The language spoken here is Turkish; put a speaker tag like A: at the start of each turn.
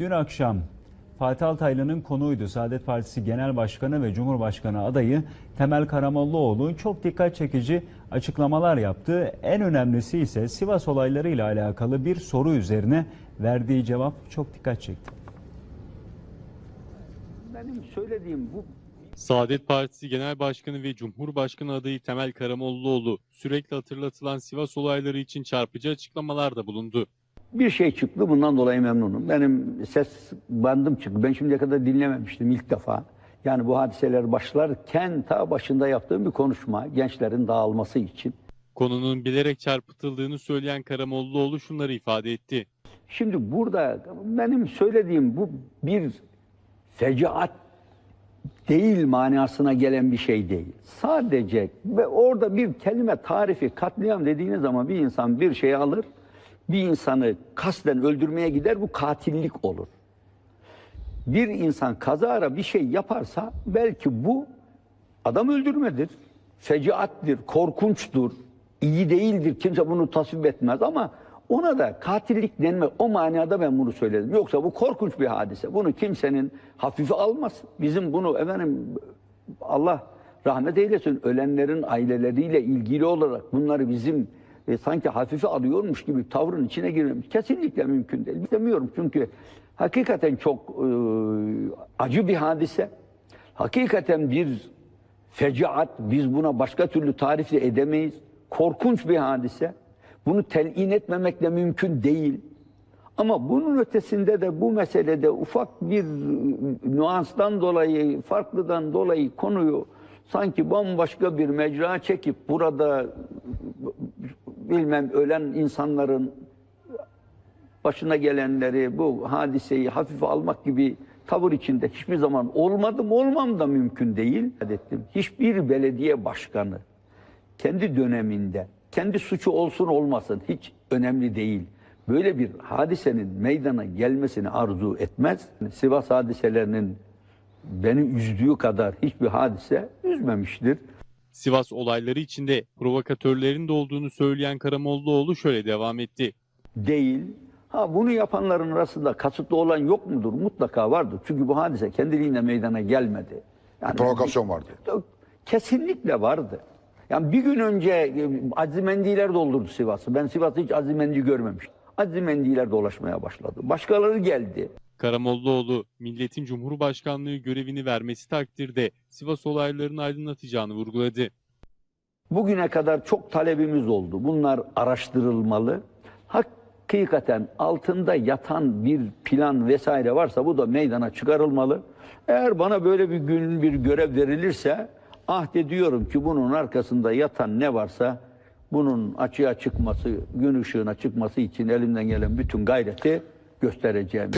A: Dün akşam Fatih Altaylı'nın konuğuydu. Saadet Partisi Genel Başkanı ve Cumhurbaşkanı adayı Temel Karamollaoğlu çok dikkat çekici açıklamalar yaptı. En önemlisi ise Sivas olaylarıyla alakalı bir soru üzerine verdiği cevap çok dikkat çekti.
B: Benim söylediğim bu
C: Saadet Partisi Genel Başkanı ve Cumhurbaşkanı adayı Temel Karamollaoğlu sürekli hatırlatılan Sivas olayları için çarpıcı açıklamalarda bulundu.
B: Bir şey çıktı bundan dolayı memnunum. Benim ses bandım çıktı. Ben şimdiye kadar dinlememiştim ilk defa. Yani bu hadiseler başlarken ta başında yaptığım bir konuşma gençlerin dağılması için.
C: Konunun bilerek çarpıtıldığını söyleyen Karamollaoğlu şunları ifade etti.
B: Şimdi burada benim söylediğim bu bir fecaat değil manasına gelen bir şey değil. Sadece ve orada bir kelime tarifi katliam dediğiniz zaman bir insan bir şey alır, bir insanı kasten öldürmeye gider bu katillik olur. Bir insan kazara bir şey yaparsa belki bu adam öldürmedir, fecaattir, korkunçtur, iyi değildir. Kimse bunu tasvip etmez ama ona da katillik denme o manada ben bunu söyledim. Yoksa bu korkunç bir hadise. Bunu kimsenin hafife almasın. Bizim bunu efendim Allah rahmet eylesin ölenlerin aileleriyle ilgili olarak bunları bizim e, sanki hafife alıyormuş gibi tavrın içine girmemiz kesinlikle mümkün değil. Demiyorum çünkü hakikaten çok e, acı bir hadise. Hakikaten bir fecaat, biz buna başka türlü tarif de edemeyiz. Korkunç bir hadise. Bunu telin etmemek de mümkün değil. Ama bunun ötesinde de bu meselede ufak bir nüanstan dolayı, farklıdan dolayı konuyu sanki bambaşka bir mecra çekip burada bilmem ölen insanların başına gelenleri, bu hadiseyi hafife almak gibi tavır içinde hiçbir zaman olmadım, olmam da mümkün değil. Ettim. Hiçbir belediye başkanı kendi döneminde, kendi suçu olsun olmasın hiç önemli değil. Böyle bir hadisenin meydana gelmesini arzu etmez. Sivas hadiselerinin beni üzdüğü kadar hiçbir hadise üzmemiştir.
C: Sivas olayları içinde provokatörlerin de olduğunu söyleyen Karamollaoğlu şöyle devam etti.
B: değil. Ha bunu yapanların arasında kasıtlı olan yok mudur? Mutlaka vardır. Çünkü bu hadise kendiliğinden meydana gelmedi. Yani
D: Provokasyon vardı.
B: kesinlikle vardı. Yani bir gün önce e, azimendiler doldurdu Sivas'ı. Ben Sivas'ta hiç azimendi görmemiştim. Azimendiler dolaşmaya başladı. Başkaları geldi.
C: Karamollaoğlu, milletin Cumhurbaşkanlığı görevini vermesi takdirde Sivas olaylarını aydınlatacağını vurguladı.
B: Bugüne kadar çok talebimiz oldu. Bunlar araştırılmalı. Hakikaten altında yatan bir plan vesaire varsa bu da meydana çıkarılmalı. Eğer bana böyle bir gün bir görev verilirse ahdediyorum ki bunun arkasında yatan ne varsa bunun açığa çıkması, gün ışığına çıkması için elimden gelen bütün gayreti göstereceğim.